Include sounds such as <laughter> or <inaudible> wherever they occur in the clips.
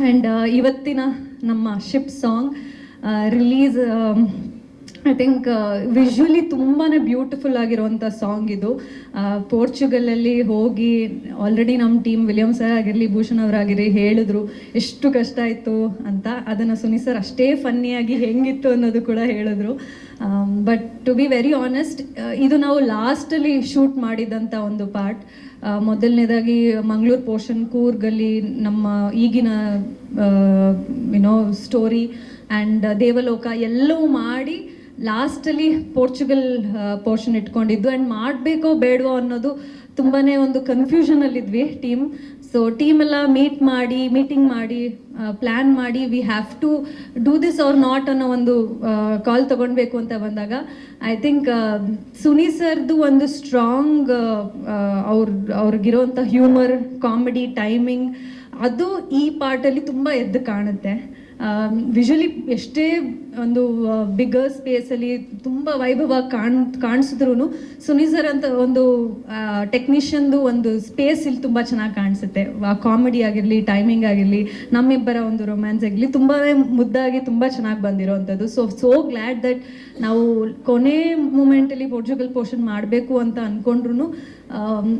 And ಇವತ್ತಿನ ನಮ್ಮ ship song release I think visually ತುಂಬಾ ಬ್ಯೂಟಿಫುಲ್ ಆಗಿರುವಂಥ ಸಾಂಗ್ ಇದು. ಪೋರ್ಚುಗಲಲ್ಲಿ ಹೋಗಿ ಆಲ್ರೆಡಿ ನಮ್ಮ ಟೀಮ್ ವಿಲಿಯಮ್ ಸರ್ ಆಗಿರಲಿ, ಭೂಷಣ್ ಅವರಾಗಿರಲಿ ಹೇಳಿದ್ರು, ಎಷ್ಟು ಕಷ್ಟ ಇತ್ತು ಅಂತ ಅದನ್ನು ಸುನಿ ಸರ್ ಅಷ್ಟೇ ಫನ್ನಿಯಾಗಿ ಹೆಂಗಿತ್ತು ಅನ್ನೋದು ಕೂಡ ಹೇಳಿದ್ರು. But to be very honest ಇದು ನಾವು ಲಾಸ್ಟಲ್ಲಿ ಶೂಟ್ ಮಾಡಿದಂಥ ಒಂದು ಪಾರ್ಟ್ ಮೊದಲನೇದಾಗಿ ಮಂಗಳೂರು ಪೋರ್ಷನ್ ಕೂರ್ಗಲ್ಲಿ ನಮ್ಮ ಈಗಿನ ಯುನೋ ಸ್ಟೋರಿ ಆ್ಯಂಡ್ ದೇವಲೋಕ ಎಲ್ಲವೂ ಮಾಡಿ ಲಾಸ್ಟಲ್ಲಿ ಪೋರ್ಚುಗಲ್ ಪೋರ್ಷನ್ ಇಟ್ಕೊಂಡಿದ್ದು. ಆ್ಯಂಡ್ ಮಾಡಬೇಕೋ ಬೇಡವೋ ಅನ್ನೋದು ತುಂಬಾ ಒಂದು ಕನ್ಫ್ಯೂಷನಲ್ಲಿದ್ವಿ ಟೀಮ್ ಸೊ ಟೀಮ್ ಎಲ್ಲ ಮೀಟ್ ಮಾಡಿ ಮೀಟಿಂಗ್ ಮಾಡಿ ಪ್ಲ್ಯಾನ್ ಮಾಡಿ we have to do this or not ಅನ್ನೋ ಒಂದು ಕಾಲ್ ತೊಗೊಳ್ಬೇಕು ಅಂತ ಬಂದಾಗ ಐ ಥಿಂಕ್ ಸುನಿ ಸರ್ದು ಒಂದು ಸ್ಟ್ರಾಂಗ್ ಅವ್ರ, ಅವ್ರಿಗಿರೋಂಥ ಹ್ಯೂಮರ್ ಕಾಮಿಡಿ ಟೈಮಿಂಗ್ ಅದು ಈ ಪಾರ್ಟಲ್ಲಿ ತುಂಬ ಎದ್ದು ಕಾಣುತ್ತೆ. ವಿಜುವಲಿ ಎಷ್ಟೇ ಒಂದು ಬಿಗರ್ ಸ್ಪೇಸಲ್ಲಿ ತುಂಬ ವೈಭವ ಕಾಣ್ ಕಾಣಿಸಿದ್ರು ಸುನಿಸರ್ ಅಂತ ಒಂದು ಟೆಕ್ನಿಷಿಯನ್ದು ಒಂದು ಸ್ಪೇಸ್ ಇಲ್ಲಿ ತುಂಬ ಚೆನ್ನಾಗಿ ಕಾಣಿಸುತ್ತೆ. ಕಾಮಿಡಿ ಆಗಿರಲಿ ಟೈಮಿಂಗ್ ಆಗಿರಲಿ, ನಮ್ಮಿಬ್ಬರ ಒಂದು ರೊಮ್ಯಾನ್ಸ್ ಆಗಿರಲಿ ತುಂಬಾ ಮುದ್ದಾಗಿ ತುಂಬ ಚೆನ್ನಾಗಿ ಬಂದಿರೋವಂಥದ್ದು ಸೊ ಸೋ ಗ್ಲ್ಯಾಡ್ ದಟ್ ನಾವು ಕೊನೆ ಮೂಮೆಂಟಲ್ಲಿ ಪೋರ್ಚುಗಲ್ ಪೋರ್ಷನ್ ಮಾಡಬೇಕು ಅಂತ ಅಂದ್ಕೊಂಡ್ರು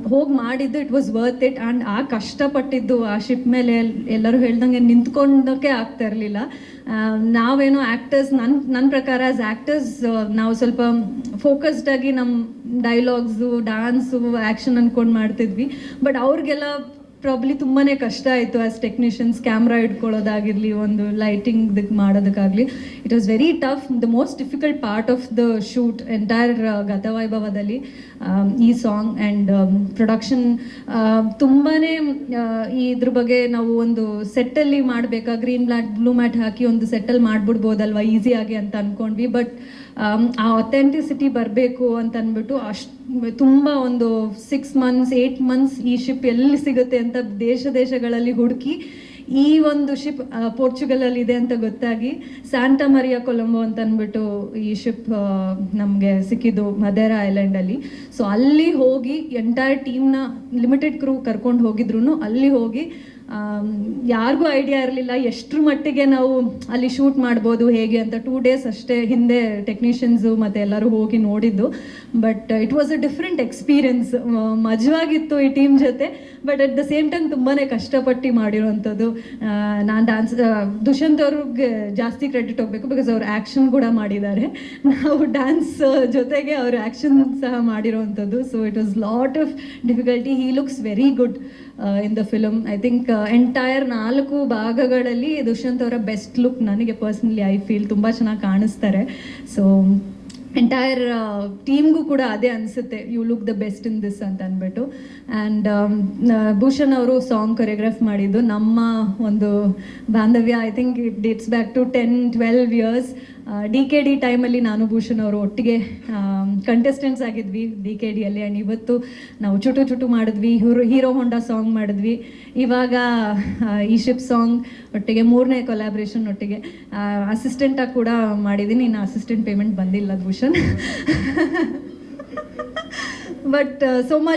ಹೋಗಿ ಮಾಡಿದ್ದು it was worth it and ಆ ಕಷ್ಟಪಟ್ಟಿದ್ದು ಆ ಶಿಪ್ ಮೇಲೆ ಎಲ್ಲರೂ ಹೇಳ್ದಂಗೆ ನಿಂತ್ಕೊಂಡಕ್ಕೆ ಆಗ್ತಾ ಇರಲಿಲ್ಲ. ನಾವೇನೋ ಆ್ಯಕ್ಟರ್ಸ್ ನನ್ನ ನನ್ನ ಪ್ರಕಾರ ಆ್ಯಸ್ ಆ್ಯಕ್ಟರ್ಸ್ ನಾವು ಸ್ವಲ್ಪ ಫೋಕಸ್ಡ್ ಆಗಿ ನಮ್ಮ ಡೈಲಾಗ್ಸು ಡ್ಯಾನ್ಸು ಆ್ಯಕ್ಷನ್ ಅಂದ್ಕೊಂಡು ಮಾಡ್ತಿದ್ವಿ. ಬಟ್ ಅವ್ರಿಗೆಲ್ಲ ಪ್ರಾಬ್ಲಿ ತುಂಬಾ ಕಷ್ಟ ಆಯಿತು ಆ್ಯಸ್ ಟೆಕ್ನಿಷಿಯನ್ಸ್ ಕ್ಯಾಮ್ರಾ ಇಟ್ಕೊಳ್ಳೋದಾಗಿರಲಿ ಒಂದು ಲೈಟಿಂಗ್ ಇದಕ್ಕೆ ಮಾಡೋದಕ್ಕಾಗಲಿ. It was very tough the most difficult part of the shoot entire ಗತವೈಭವದಲ್ಲಿ um, ಈ ಸಾಂಗ್ ಆ್ಯಂಡ್ ಪ್ರೊಡಕ್ಷನ್ ತುಂಬಾ ಇದ್ರ ಬಗ್ಗೆ ನಾವು ಒಂದು ಸೆಟ್ಟಲ್ಲಿ ಮಾಡಬೇಕಾ ಗ್ರೀನ್ ಮ್ಯಾಟ್ ಬ್ಲೂ ಮ್ಯಾಟ್ ಹಾಕಿ ಒಂದು ಸೆಟ್ಟಲ್ಲಿ ಮಾಡಿಬಿಡ್ಬೋದಲ್ವ ಈಸಿಯಾಗಿ ಅಂತ ಅಂದ್ಕೊಂಡ್ವಿ ಬಟ್ ಆ ಅಥೆಂಟಿಸಿಟಿ ಬರಬೇಕು ಅಂತ ಅಂದ್ಬಿಟ್ಟು ಅಷ್ಟು ತುಂಬ ಒಂದು ಸಿಕ್ಸ್ ಮಂತ್ಸ್ ಏಯ್ಟ್ ಮಂತ್ಸ್ ಈ ಶಿಪ್ ಎಲ್ಲಿ ಸಿಗುತ್ತೆ ಅಂತ ದೇಶ ದೇಶಗಳಲ್ಲಿ ಹುಡುಕಿ ಈ ಒಂದು ಶಿಪ್ ಪೋರ್ಚುಗಲಲ್ಲಿ ಇದೆ ಅಂತ ಗೊತ್ತಾಗಿ ಸ್ಯಾಂಟಾ ಮರಿಯಾ ಕೊಲಂಬೋ ಅಂತ ಅಂದ್ಬಿಟ್ಟು ಈ ಶಿಪ್ ನಮಗೆ ಸಿಕ್ಕಿದ್ದು ಮದೇರಾ ಐಲ್ಯಾಂಡಲ್ಲಿ ಸೊ ಅಲ್ಲಿ ಹೋಗಿ ಎಂಟೈರ್ ಟೀಮ್ನ ಲಿಮಿಟೆಡ್ ಕ್ರೂ ಕರ್ಕೊಂಡು ಹೋಗಿದ್ರು ಅಲ್ಲಿ ಹೋಗಿ ಯಾರಿಗೂ ಐಡಿಯಾ ಇರಲಿಲ್ಲ. ಎಷ್ಟರ ಮಟ್ಟಿಗೆ ನಾವು ಅಲ್ಲಿ ಶೂಟ್ ಮಾಡ್ಬೋದು, ಹೇಗೆ ಅಂತ ಟೂ ಡೇಸ್ ಅಷ್ಟೇ ಹಿಂದೆ ಟೆಕ್ನಿಷಿಯನ್ಸು ಮತ್ತು ಎಲ್ಲರೂ ಹೋಗಿ ನೋಡಿದ್ದು. But it was a different experience ಮಜವಾಗಿತ್ತು ಈ ಟೀಮ್ ಜೊತೆ. But at the same time ತುಂಬಾ ಕಷ್ಟಪಟ್ಟು ಮಾಡಿರುವಂಥದ್ದು ನಾನು ಡ್ಯಾನ್ಸ್ ದುಷ್ಯಂತ್ ಅವ್ರಿಗೆ ಜಾಸ್ತಿ ಕ್ರೆಡಿಟ್ ಹೋಗಬೇಕು ಬಿಕಾಸ್ ಅವ್ರು ಆ್ಯಕ್ಷನ್ ಕೂಡ ಮಾಡಿದ್ದಾರೆ. ನಾವು ಡ್ಯಾನ್ಸ್ ಜೊತೆಗೆ ಅವ್ರ ಆ್ಯಕ್ಷನ್ ಸಹ ಮಾಡಿರೋವಂಥದ್ದು so it was lot of difficulty he looks very good in the film I think entire ನಾಲ್ಕು ಭಾಗಗಳಲ್ಲಿ ದುಷ್ಯಂತ್ ಅವರ ಬೆಸ್ಟ್ ಲುಕ್ ನನಗೆ ಪರ್ಸ್ನಲಿ ಐ ಫೀಲ್ ತುಂಬ ಚೆನ್ನಾಗಿ ಕಾಣಿಸ್ತಾರೆ. ಸೊ ಎಂಟೈರ್ ಟೀಮ್ಗೂ ಕೂಡ ಅದೇ ಅನಿಸುತ್ತೆ. You look the best in this ಅಂತ ಅಂದ್ಬಿಟ್ಟು. ಆ್ಯಂಡ್ ಭೂಷಣ್ ಅವರು ಸಾಂಗ್ ಕೊರಿಯೋಗ್ರಾಫ್ ಮಾಡಿದ್ದು ನಮ್ಮ ಒಂದು ಬಾಂಧವ್ಯ. I think it dates back to ten twelve years D K D ಟೈಮಲ್ಲಿ ನಾನು ಭೂಷಣ್ ಅವರು ಒಟ್ಟಿಗೆ ಕಂಟೆಸ್ಟೆಂಟ್ಸ್ ಆಗಿದ್ವಿ. ಡಿ ಕೆ ಡಿಯಲ್ಲಿ ಆ್ಯಂಡ್ ಇವತ್ತು ನಾವು ಚುಟು ಚುಟು ಮಾಡಿದ್ವಿ. ಹೀರೋ ಹೀರೋ ಹೊಂಡಾ ಸಾಂಗ್ ಮಾಡಿದ್ವಿ. ಇವಾಗ ಈ ಶಿಪ್ ಸಾಂಗ್ ಒಟ್ಟಿಗೆ ಮೂರನೇ ಕೊಲಾಬ್ರೇಷನ್ ಒಟ್ಟಿಗೆ ಅಸಿಸ್ಟೆಂಟಾಗಿ ಕೂಡ ಮಾಡಿದ್ದೀನಿ. ಇನ್ನು ಅಸಿಸ್ಟೆಂಟ್ ಪೇಮೆಂಟ್ ಬಂದಿಲ್ಲ ಭೂಷಣ್. <laughs> But so